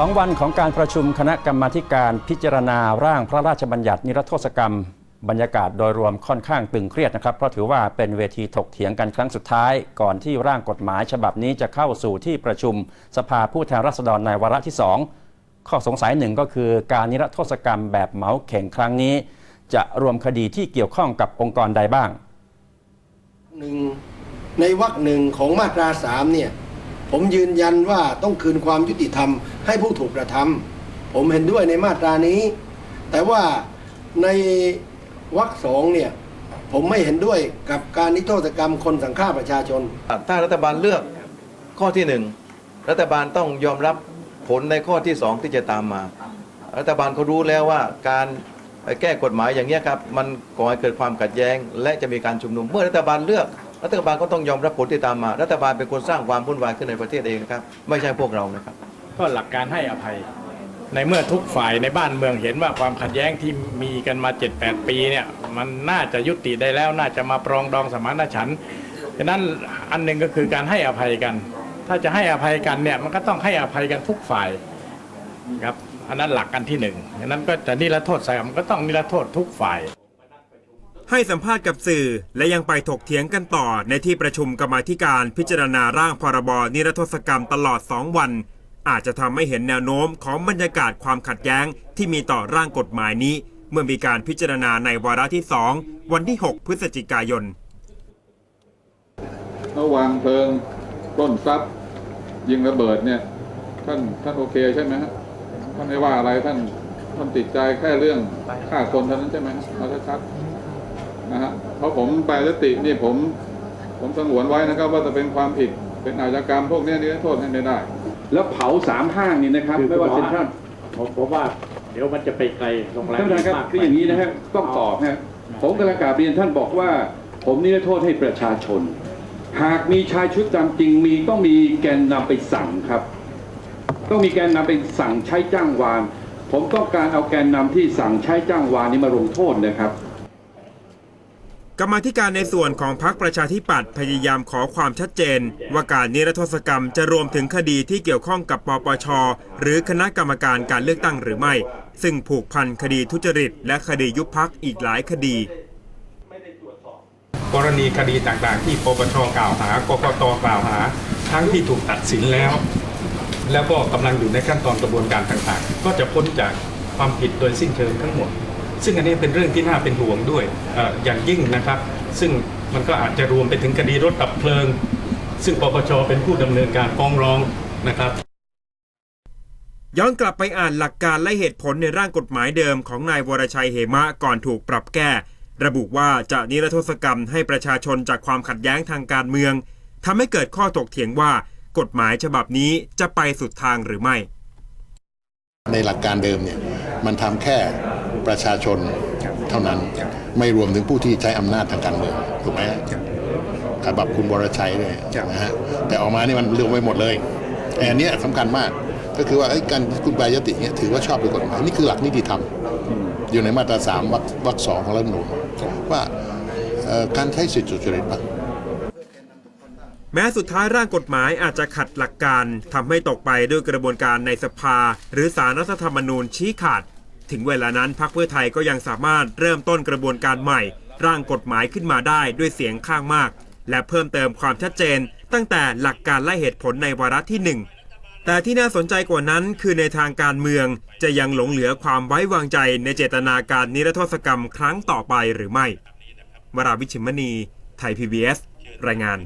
สองวันของการประชุมคณะกรรมาการพิจารณาร่างพระราชบัญญัตินิรโทษกรรม บรรยากาศโดยรวมค่อนข้างตึงเครียดนะครับ เพราะถือว่าเป็นเวทีถกเถียงกันครั้งสุดท้าย ก่อนที่ร่างกฎหมายฉบับนี้จะเข้าสู่ที่ประชุมสภาผู้แทนราษฎรในวาระที่ 2 ข้อสงสัยหนึ่งก็คือการนิรโทษกรรมแบบเหมาเข่งครั้งนี้ จะรวมคดีที่เกี่ยวข้องกับองค์กรใดบ้างหนึ่งในวรรคหนึ่งของมาตราสามเนี่ยผมยืนยันว่าต้องคืนความยุติธรรม ให้ผู้ถูกกระทำผมเห็นด้วยในมาตรานี้ แต่ว่าในวรรคสองเนี่ยผมไม่เห็นด้วยกับการนิรโทษกรรมคนสังฆาประชาชน ถ้ารัฐบาลเลือกข้อที่หนึ่งรัฐบาลต้องยอมรับผลในข้อที่สองที่จะตามมา รัฐบาลเขารู้แล้วว่าการแก้กฎหมายอย่างนี้ยครับมันก่อให้เกิดความขัดแย้ง และจะมีการชุมนุม เมื่อรัฐบาลเลือก รัฐบาลก็ต้องยอมรับผลที่ตามมา รัฐบาลเป็นคนสร้างความวุ่นวายขึ้นในประเทศเองนะครับ ไม่ใช่พวกเรานะครับ ก็หลักการให้อภัย ในเมื่อทุกฝ่ายในบ้านเมืองเห็นว่าความขัดแย้งที่มีกันมา 7-8 ปีเนี่ยมันน่าจะยุติได้แล้วน่าจะมาปรองดองสมานฉันท์ฉะนั้นอันหนึ่งก็คือการให้อภัยกัน ถ้าจะให้อภัยกันเนี่ยมันก็ต้องให้อภัยกันทุกฝ่ายครับอันนั้นหลักอันที่หนึ่งฉะนั้นก็จะนิรโทษใส่มันก็ต้องนิรโทษทุกฝ่ายให้สัมภาษณ์กับสื่อและยังไปถกเถียงกันต่อในที่ประชุมกรรมาธิการพิจารณาร่างพรบนิรโทษกรรมตลอด 2 วัน อาจจะทำให้เห็นแนวโน้มของบรรยากาศความขัดแย้งที่มีต่อร่างกฎหมายนี้ เมื่อมีการพิจารณาในวาระที่ 2 วันที่ 6 พฤศจิกายนระวางเพลิงปล้นทรัพย์ ยิงระเบิดเนี่ยท่านท่านโอเคใช่ไหมฮะท่านไม่ว่าอะไรท่านท่านติดใจแค่เรื่องฆ่าคนเท่านั้นใช่ไหมฮะเอาชัดๆนะฮะเพราะผมแปลยตินี่ผม ผมสงวนไว้นะครับ ว่าจะเป็นความผิดเป็นอาชญากรรมพวกนี้นี่โทษให้ไม่ได้ แล้วเผาสามห้างนี่นะครับไม่ว่าเซ็นทรัลผมผมว่าเดี๋ยวมันจะไปไกลโรงแรมท่านประธานครับคืออย่างนี้นะฮะต้องตอบฮะผมกำลังกราบเรียนท่านบอกว่า ผมนี่โทษให้ประชาชน หากมีชายชุดดำจริงมีต้องมีแกนนำไปสั่งครับ ต้องมีแกนนำไปสั่งใช้จ้างวาน ผมต้องการเอาแกนนำที่สั่งใช้จ้างวานนี้มาลงโทษนะครับ กรรมาธิการในส่วนของพรรคประชาธิปัตย์พยายามขอความชัดเจน ว่าการนิรโทษกรรมจะรวมถึงคดีที่เกี่ยวข้องกับปปช หรือคณะกรรมการการเลือกตั้งหรือไม่ ซึ่งผูกพันคดีทุจริต และคดียุบพักอีกหลายคดี กรณีคดีต่างๆ ที่ปปชกล่าวหากกตกล่าวหา ทั้งที่ถูกตัดสินแล้ว แล้วก็กำลังอยู่ในขั้นตอนกระบวนการต่างๆ ก็จะพ้นจากความผิดโดยสิ้นเชิงทั้งหมด ซึ่งอันนี้เป็นเรื่องที่น่าเป็นห่วงด้วยเอออย่างยิ่งนะครับ ซึ่งมันก็อาจจะรวมไปถึงคดีรถดับเพลิง ซึ่งปปชเป็นผู้ดำเนินการฟ้องร้องนะครับ ย้อนกลับไปอ่านหลักการและเหตุผลในร่างกฎหมายเดิมของนายวรชัยเหมะก่อนถูกปรับแก้ ระบุว่าจะนิรโทษกรรมให้ประชาชนจากความขัดแย้งทางการเมืองทำให้เกิดข้อถกเถียงว่ากฎหมายฉบับนี้จะไปสุดทางหรือไม่ ในหลักการเดิมเนี่ยมันทำแค่ ประชาชนเท่านั้นไม่รวมถึงผู้ที่ใช้อำนาจทางการเมืองถูกไหมฮะฉบับคุณบรชัยด้วยนะฮะแต่ออกมานี่มันรวมไปหมดเลยแต่อันเนี้ยสำคัญมากก็คือว่าเอ้ยการคุณแปลยติเนี่ยถือว่าชอบด้วยกฎหมายนี่คือหลักนิติธรรม อยู่ในมาตราสามวรรควรรคสองของรัฐธรรมนูญว่าเอ่อการใช้สิทธิสุจริตบ้างแม้สุดท้ายร่างกฎหมายอาจจะขัดหลักการทำให้ตกไปด้วยกระบวนการในสภา หรือสารรัฐธรรมนูญชี้ขาด ถึงเวลานั้นพรรคเพื่อไทยก็ยังสามารถเริ่มต้นกระบวนการใหม่ ร่างกฎหมายขึ้นมาได้ด้วยเสียงข้างมาก และเพิ่มเติมความชัดเจน ตั้งแต่หลักการและเหตุผลในวาระที่หนึ่งแต่ที่น่าสนใจกว่านั้นคือในทางการเมืองจะยังหลงเหลือความไว้วางใจในเจตนาการนิรโทษกรรมครั้งต่อไปหรือไม่วราวิชิมณี ไทย PBS รายงาน